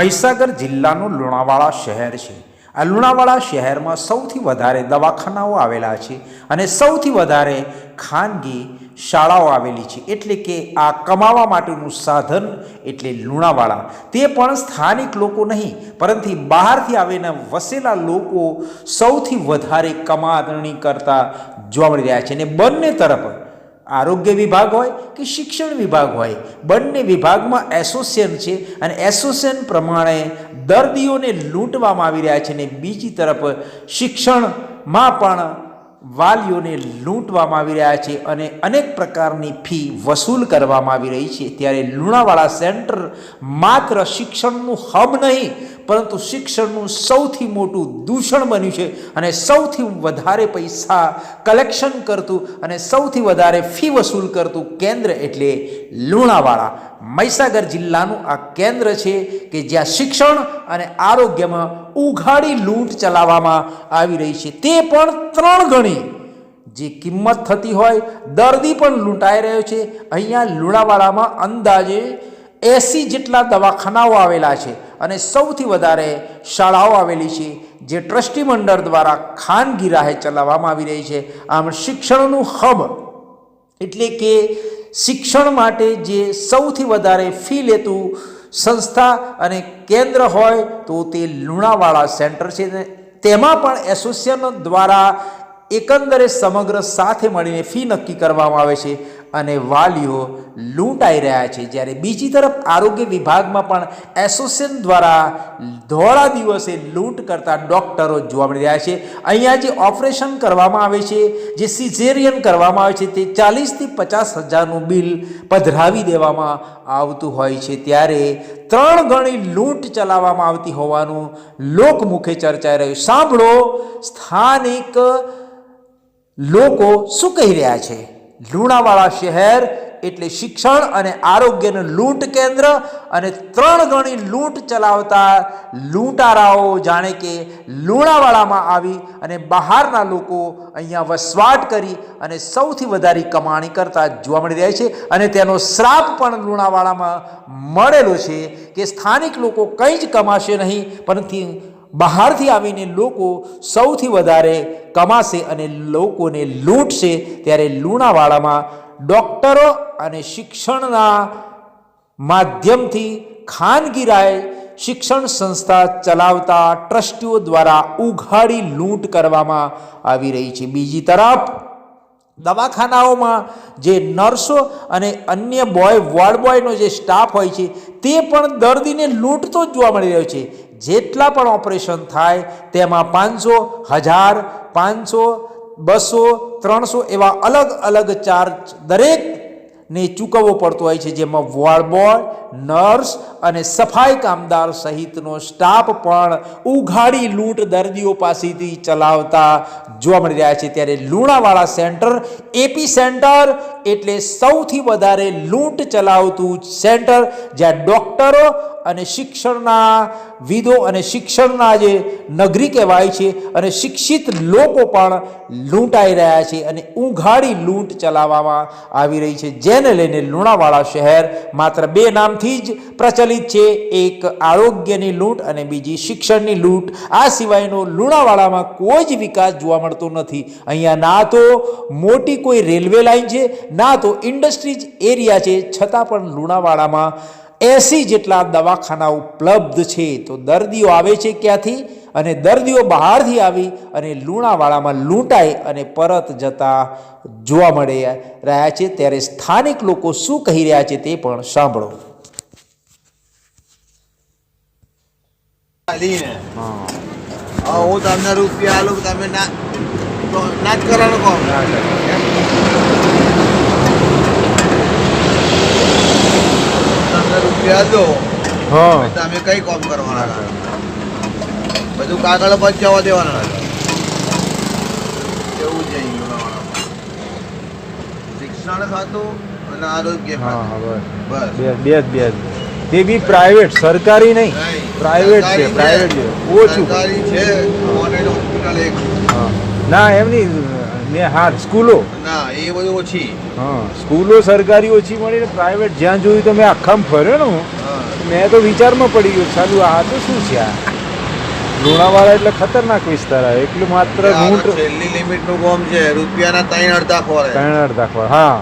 મહીસાગર જિલ્લાનું લુણાવાડા શહેર છે. આ લુણાવાડા શહેરમાં સૌથી વધારે દવાખાનાઓ આવેલા છે અને સૌથી વધારે ખાનગી શાળાઓ આવેલી છે. એટલે કે આ કમાવા માટેનું સાધન એટલે લુણાવાડા. તે પણ સ્થાનિક લોકો નહીં, પરંતુ બહારથી આવીને વસેલા લોકો સૌથી વધારે કમાણી કરતા જોવા મળી રહ્યા છે. અને બંને તરફ આરોગ્ય વિભાગ હોય કે શિક્ષણ વિભાગ હોય, બંને વિભાગમાં એસોસિએશન છે અને એસોસિએશન પ્રમાણે દર્દીઓને લૂંટવામાં આવી રહ્યા છે અને બીજી તરફ શિક્ષણમાં પણ વાલીઓને લૂંટવામાં આવી રહ્યા છે અને અનેક પ્રકારની ફી વસૂલ કરવામાં આવી રહી છે. ત્યારે લુણાવાડા સેન્ટર માત્ર શિક્ષણનું હબ નહીં, પરંતુ શિક્ષણનું સૌથી મોટું દૂષણ બન્યું છે અને સૌથી વધારે પૈસા કલેક્શન કરતું અને સૌથી વધારે ફી વસૂલ કરતું કેન્દ્ર એટલે લુણાવાડા. મહીસાગર જિલ્લાનું આ કેન્દ્ર છે કે જ્યાં શિક્ષણ અને આરોગ્યમાં ઉઘાડી લૂંટ ચલાવવામાં આવી રહી છે. તે પણ ત્રણ ગણી. જે કિંમત થતી હોય, દર્દી પણ લૂંટાઈ રહ્યો છે. અહીંયા લુણાવાડામાં અંદાજે એસી જેટલા દવાખાનાઓ આવેલા છે અને સૌથી વધારે શાળાઓ આવેલી છે, જે ટ્રસ્ટી મંડળ દ્વારા ખાનગી રાહે ચલાવવામાં આવી રહી છે. આમ શિક્ષણનું હબ એટલે કે શિક્ષણ માટે જે સૌથી વધારે ફી લેતું સંસ્થા અને કેન્દ્ર હોય તો તે લુણાવાડા સેન્ટર છે. તેમાં પણ એસોસિએશન દ્વારા એકંદરે સમગ્ર સાથે મળીને ફી નક્કી કરવામાં આવે છે. અને વાલીઓ લૂંટાઈ રહ્યા છે. જ્યારે બીજી તરફ આરોગ્ય વિભાગમાં પણ એસોસિએશન દ્વારા ધોળા દિવસે લૂંટ કરતા ડોક્ટરો જોવા મળી રહ્યા છે. અહીંયા જે ઓપરેશન કરવામાં આવે છે, જે સિઝેરિયન કરવામાં આવે છે, તે ચાલીસથી પચાસ હજારનું બિલ પધરાવી દેવામાં આવતું હોય છે. ત્યારે ત્રણ ગણી લૂંટ ચલાવવામાં આવતી હોવાનું લોકમુખે ચર્ચાઈ રહ્યું. સાંભળો, સ્થાનિક લોકો શું કહી રહ્યા છે? લુણાવાડા શહેર એટલે શિક્ષણ અને આરોગ્યનું લૂંટ કેન્દ્ર અને ત્રણ ગણી લૂંટ ચલાવતા લૂંટારાઓ જાણે કે લુણાવાળામાં આવી અને બહારના લોકો અહીંયા વસવાટ કરી અને સૌથી વધારે કમાણી કરતા જોવા મળી રહ્યા છે. અને તેનો શ્રાપ પણ લુણાવાળામાં મળેલો છે કે સ્થાનિક લોકો કંઈ જ કમાશે નહીં, પરંતુ બહારથી આવીને લોકો સૌથી વધારે કમાશે અને લોકોને લૂંટશે, ત્યારે લુણાવાડામાં ડોક્ટરો અને શિક્ષણના માધ્યમથી ખાનગી રાય શિક્ષણ સંસ્થા ચલાવતા ટ્રસ્ટીઓ દ્વારા ઉઘાડી લૂંટ કરવામાં આવી રહી છે. બીજી તરફ, દવાખાનાઓમાં જે નર્સો અને અન્ય બોય, વોર્ડ બોયનો જે સ્ટાફ હોય છે, તે પણ દર્દીને લૂંટતો જ જોવા મળી રહ્યો છે. જેટલા પણ ઓપરેશન થાય, તેમાં પાંચસો, હજાર, પાંચસો, બસો, ત્રણસો એવા અલગ અલગ ચાર્જ દરેકને ચૂકવવો પડતો હોય છે. જેમાં વોર્ડ બોય, નર્સ અને સફાઈ કામદાર સહિતનો સ્ટાફ પણ ઉઘાડી લૂંટ દર્દીઓ પાસેથી ચલાવતા જોવા મળી રહ્યા છે. ત્યારે લુણાવાડા સેન્ટર, એપી સેન્ટર એટલે સૌથી વધારે લૂંટ ચલાવતું સેન્ટર જ્યાં ડોક્ટરો અને શિક્ષણના વિદો અને શિક્ષણના જે નગરી કહેવાય છે અને શિક્ષિત લોકો પણ લૂંટાઈ રહ્યા છે અને ઉઘાડી લૂંટ ચલાવવામાં આવી રહી છે. જેને લઈને લુણાવાડા શહેર માત્ર બે નામથી જ પ્રચલિત છે. એક આરોગ્યની લૂંટ અને બીજી શિક્ષણની લૂંટ. આ સિવાયનો લુણાવાડામાં કોઈ જ વિકાસ જોવા મળતો નથી. અહીંયા ના તો મોટી કોઈ રેલવે લાઇન છે ના તો ઇન્ડસ્ટ્રીઝ એરિયા છે છતાં પણ લુણાવાડામાં એસી જેટલા દવાખાના ઉપલબ્ધ છે. તો દર્દીઓ આવે છે ક્યાંથી? અને દર્દીઓ બહારથી આવી અને લુણાવાડામાં લૂંટાય અને પરત જતા જોવા મળે રહ્યા છે. ત્યારે સ્થાનિક લોકો શું કહી રહ્યા છે તે પણ સાંભળો. હા. હું તમને રૂપિયા આલું તમે ના તો ના જ કરવાનું કહો. તમને દો હા તમે કઈ કામ કરવાના હતા? બધું કાગળ પંચાવવા દેવાના હતા. એવું છે શિક્ષણ ખાતું અને આરોગ્ય ખાતું. બે જ બે જ. તે બી પ્રાઇવેટ સરકારી નહીં. પ્રાઇવેટ છે પ્રાઇવેટ છે. ઓછું. સરકારી છે. મોડેલ હોસ્પિટલ એક. ના એમની ને હા સ્કૂલો. ના એ બધું ઓછી. હા સ્કૂલો સરકારી ઓછી મળીને પ્રાઇવેટ જ્યાં જોયું તો મેં આખામાં ફર્યો ને મેં તો વિચારમાં પડી ગયો ચાલુ આ તો શું છે આ? લુણાવાડા એટલે ખતરનાક વિસ્તાર આવે એટલું માત્ર રૂટ છેલ્લી લિમિટનું ગોમ છે રૂપિયાના ત્રણ અડધા ખોરે ત્રણ અડધા ખોર હા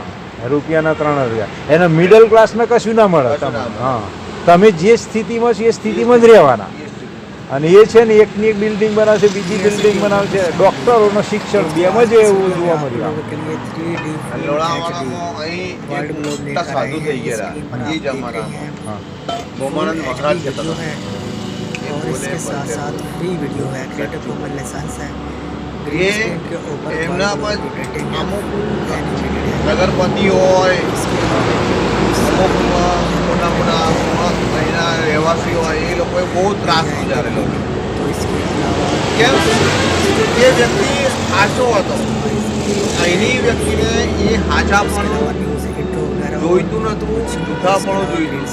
રૂપિયાના ત્રણ અડધા. એના મિડલ ક્લાસને કશું ના મળે તમે હા. તમે જે સ્થિતિમાં છો એ સ્થિતિમાં જ રહેવાના. અને એ છે ને એકની એક બિલ્ડિંગ બનાવશે બીજી બિલ્ડિંગ બનાવશે ડોક્ટરોનો શિક્ષણ બેમાં જ એવું જોવા મળ્યું લોણાવાડામાં અહીં એક મોટા સાધુ થઈ ગયા હતા. એ જમાનામાં હા ગોમાનંદ મહારાજ કહેતા હતા ये और बोले इसके साथ बोलते साथ फ्री वीडियो है क्रिएटिव कोमल लाइसेंस है ग्रीन ये स्क्रीन के ऊपर एमना बॉलीवुड पर एडिटिंग है, अमुक एनिमेटेड है નગરપતિ હોય ત્રાસ ગુજારેલો કેમ? એ વ્યક્તિ હાચો હતો. એની વ્યક્તિને એ હાચા પણ જોઈતું નતું જુદા પણ જોઈતું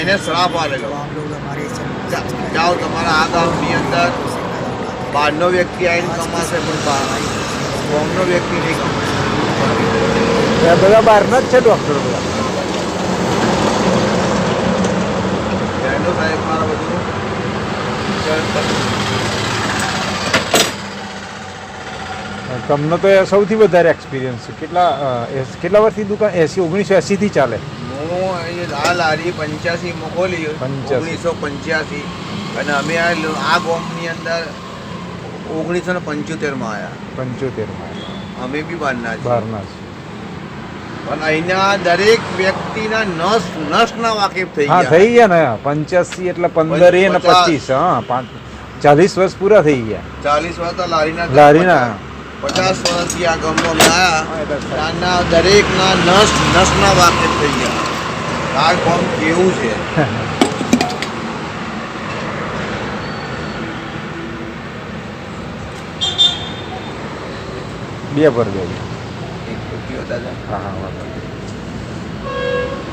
એને શ્રાપ આવેલો જાઓ તમારા આ ગામની અંદર બહારનો વ્યક્તિ આવીને કમાશે, પણ બહાર. ગામનો વ્યક્તિ નહીં કમાશે. બધા બહારના જ છે ડૉક્ટરો બધા. બેનો સાહેબ મારા બધું. તમને તો એ સૌથી વધારે એક્સપિરિયન્સ છે. કેટલા કેટલા વર્ષથી દુકાન એસી ઓગણીસો એસીથી ચાલે? હું આ લારી પંચ્યાસી મોકલી. 85. ઓગણીસો પંચ્યાસી. અને અમે આ આ ગોમની અંદર ઓગણીસો ને પંચોતેરમાં આવ્યા પંચોતેરમાં અમે બી બહારના છીએ. બહારના છે પણ અહીંના દરેક વ્યક્તિના નસ નસના વાકેફ થઈ ગયા. થઈ ગયા ને. પંચ્યાસી એટલે પંદર પચીસ હા ચાલીસ વર્ષ પૂરા થઈ ગયા. ચાલીસ વર્ષ તો લારીના લારીના. પચાસ વર્ષથી આ ગામમાં આવ્યા ત્યાંના દરેકના નસ નસના વાકેફ થઈ ગયા. આ ગામ કેવું છે? બે પર બે એક રૂપિયો દાદા હા હા વાંધો નહીં.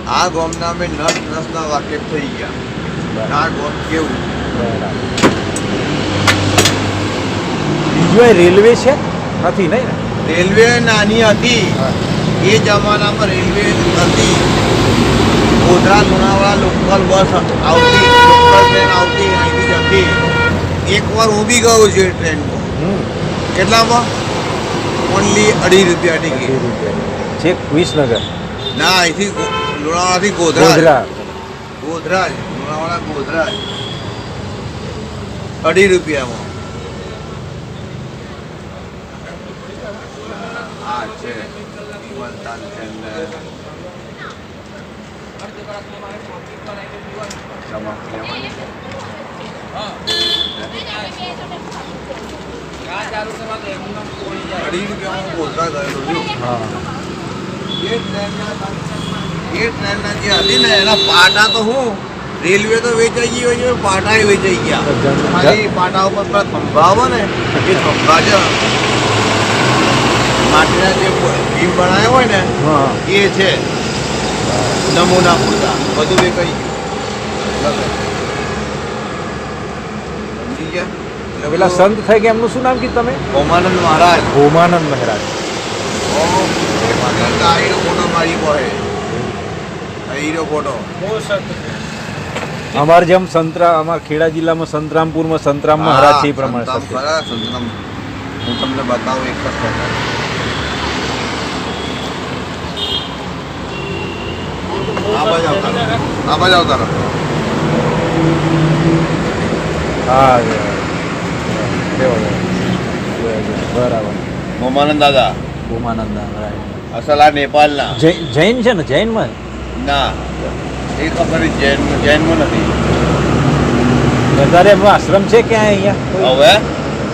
આ ગોમના અમે નસ નસના વાકેફ થઈ ગયા. આ ગોમ કેવું? બીજું રેલવે છે? નથી નહીં રેલવે નાની હતી. એ જમાનામાં રેલવે હતી. ગોધરા લુણાવાડા લોકલ બસ આવતી લોકલ ટ્રેન આવતી અહીંથી જતી. એકવાર ઊભી ગયો છું હમ. કેટલામાં? ઓનલી અઢી રૂપિયા અઢી ટિકિટ રૂપિયા છેક વિસનગર ના અહીંથી ગો- લુણાવાડાથી ગોધરા ગોધરા ગોધરા જ લુણાવાડા ગોધરા જ અઢી રૂપિયામાં આ છે વિમલતાન ચેનલ અઢી રૂપિયામાં બોલતા ગયેલો છું. હા. એ ટ્રેનના એ ટ્રેનના જે હતી ને એના પાટા તો હું રેલવે તો વેચાઈ ગઈ હોય છે પાટા વેચાઈ ગયા. તો પાટા ઉપર પેલા થંભા આવે ને એ થંભા છે માટીના જે ભીમ બનાવ્યા હોય ને એ છે. નમૂના પૂરતા. બધું વેચાઈ ગયું સમજી ગયા પેલા સંત થઈ ગયા એમનું શું નામ કીધું તમે? ઓમાનંદ મહારાજ. હોમાનંદ મહારાજ. અમારે જેમ સંતરા અમારા ખેડા જિલ્લામાં સંતરામપુરમાં સંતરામ મહારાજ છે એ પ્રમાણે. હું તમને બતાવું એક જ આવતા હા એ, રેવા દો. મોમાનંદ દાદા. ગોમાનંદ અસલ આ નેપાળના. જૈન જૈન છે ને? જૈનમાં? ના. એ ખબર જૈન જૈનમાં નથી. વધારે એમનો આશ્રમ છે ક્યાં અહીંયા? હવે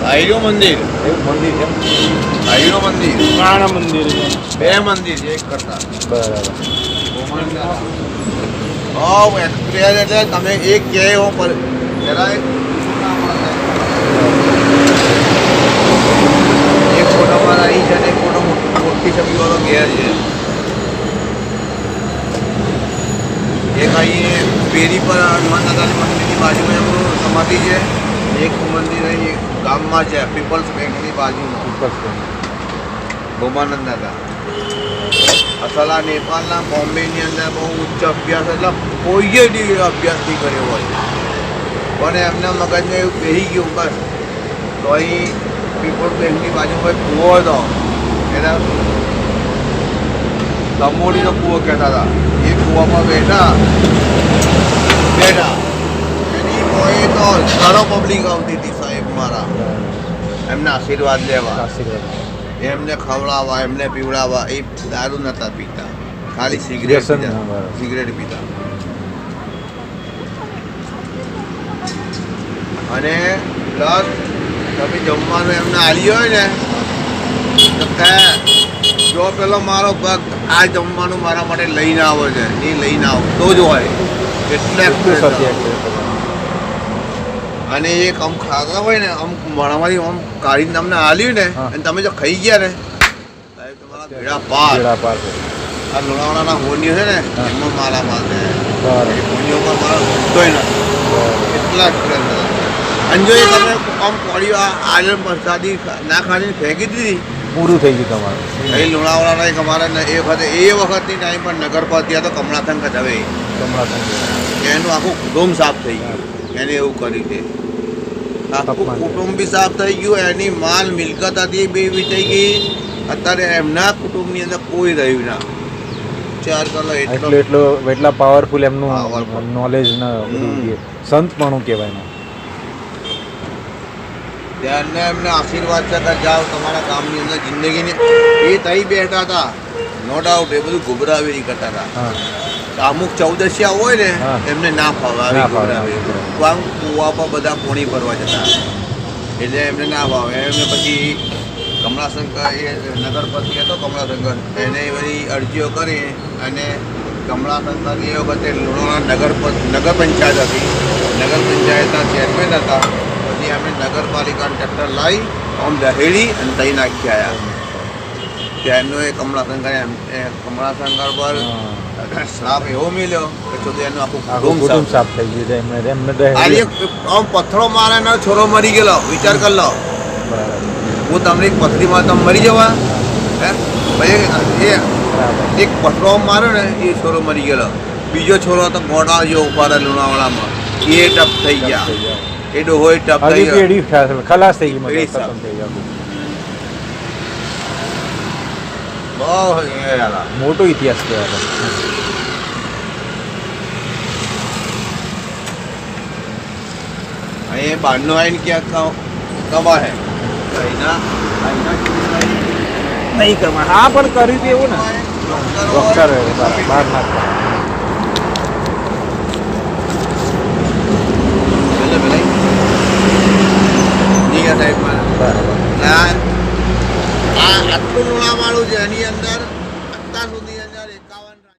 આયુ મંદિર. એવું મંદિર છે? આયુ મંદિર. પ્રાણ મંદિર બે મંદિર છે એક કરતા. બરાબર. હા એક્સપિરિયન્સ એટલે તમે એક કહે હો પર જરાય એક ફોટો મારા અહીં છે ને એક ફોટો છબીવાળો ઘેર છે. એક અહીં પેરી પર હનુમાન દાદાની મંદિરની બાજુમાં એમનું સમાધિ છે. એક મંદિર અહીં ગામમાં છે પીપલ્સ બેંકની બાજુમાં. ઉપર બેંક. ગોમાનંદ દાદા. અસલા નેપાળના બોમ્બેની અંદર બહુ ઉચ્ચ અભ્યાસ એટલે કોઈએ અભ્યાસ નહીં કર્યો હોય. પણ એમના મગજને એવું બેહી ગયું બસ. તો અહીં પીપોળ બેંકની બાજુમાં કૂવો હતો. એના તમોડીનો કૂવો કહેતા હતા. એ કૂવામાં બેઠા. બેઠા. એની કોઈ તો ઘણો પબ્લિક આવતી હતી સાહેબ મારા. એમના આશીર્વાદ લેવા. આશીર્વાદ એમને ખવડાવવા એમને પીવડાવવા એ દારૂ નતા પીતા. ખાલી સિગરેટ સિગરેટ પીતા. અને પ્લસ તમે જમવાનું એમને આલી હોય ને તો કહે જો પેલો મારો ભક્ત આ જમવાનું મારા માટે લઈને આવે છે એ લઈને આવતો જ હોય. એટલે અને એક આમ ખાતા હોય ને આમ મોણામાંથી આમ કાઢીને તમને આલ્યું ને અને તમે જો ખાઈ ગયા ને સાહેબ તમારા ભેડા પાર. કેળા પાર છે. આ લોણાવાળાના હોનીઓ છે ને એમાં મારા માટે. છે બરાબર. એ હોનીઓ પર મારો ધંધોય નથી. એટલા જ અને જો એ તમે આમ કોળીઓ આ આલમ પ્રસાદી ના ખાઈને ફેંકી દીધી પૂરું થઈ ગયું તમારું. એ લુણાવાળાના એક અમારે એ વખતે એ વખતની ટાઈમ પર નગરપાલિકા હતો જ હવે. કમળાસન એનું આખું કુટુંબ સાફ થઈ ગયું. એને એવું કર્યું છે આખું કુટુંબ બી સાફ થઈ ગયું એની માલ મિલકત હતી બે વેચાઈ ગઈ. અત્યારે એમના કુટુંબની અંદર કોઈ રહ્યું ના. ચાર કરો એટલો એટલે એટલો પાવરફુલ એમનું. નોલેજ. એ સંતપણું કહેવાય ત્યારને એમને આશીર્વાદ છે કે જાઓ તમારા ગામની અંદર જિંદગીની. એ થઈ બેઠા હતા. નો ડાઉટ એ બધું ગુભરાવી કરતા હતા. અમુક ચૌદશિયા હોય ને એમને ના ફાવે આવી ફાવે, આમ કુવા પર બધા પોણી ભરવા જતા. એટલે એમને ના ભાવે એમને પછી કમળાશંકર એ નગરપતિ હતો કમળાશંકર એને એ બધી અરજીઓ કરી અને કમળાશંકર એ વખતે લુણાવાડા નગર નગર પંચાયત હતી. નગર પંચાયતના ચેરમેન હતા. પછી અમે નગરપાલિકાનું ટ્રેક્ટર લાવી આમ દહેડી અને તઈ નાખી આવ્યા ત્યારનો એ એ કમલાશંકર પર શ્રાપ એવો મળ્યો કે છોકરી એનું આખું કુટુંબ સાફ થઈ ગયું એમને એમને આમ પથ્થરો મારે ને છોરો મરી ગયેલો. વિચાર કરી લો. હું તમને એક પથરીમાં તમે મરી જવા? હે? ભાઈ એ એક પથરો માર્યો ને એ છોરો મરી ગયેલો. બીજો છોરો તો ગોડા જેવો ઉપાડે લુણાવાડામાં. એ ટપ થઈ ગયા. થઈ ગયા. એ ડોહો એ ટપ થઈ હજી ગયો પેઢી ખા- ખલાસ થઈ ગઈ પેઢી મતલબ સાફ. ખતમ થઈ ગયું બહુ એ હાલા. મોટો ઇતિહાસ કહેવાય અહીં બહારનો આવીને ક્યાં કમા હે અહીંના અહીંના નહીં કમા હા પણ કર્યું તો એવું ને ડોક્ટર બહાર ના થાય. પેલે બરાબર. આ આ આટલું લુણાવાળું છે એની અંદર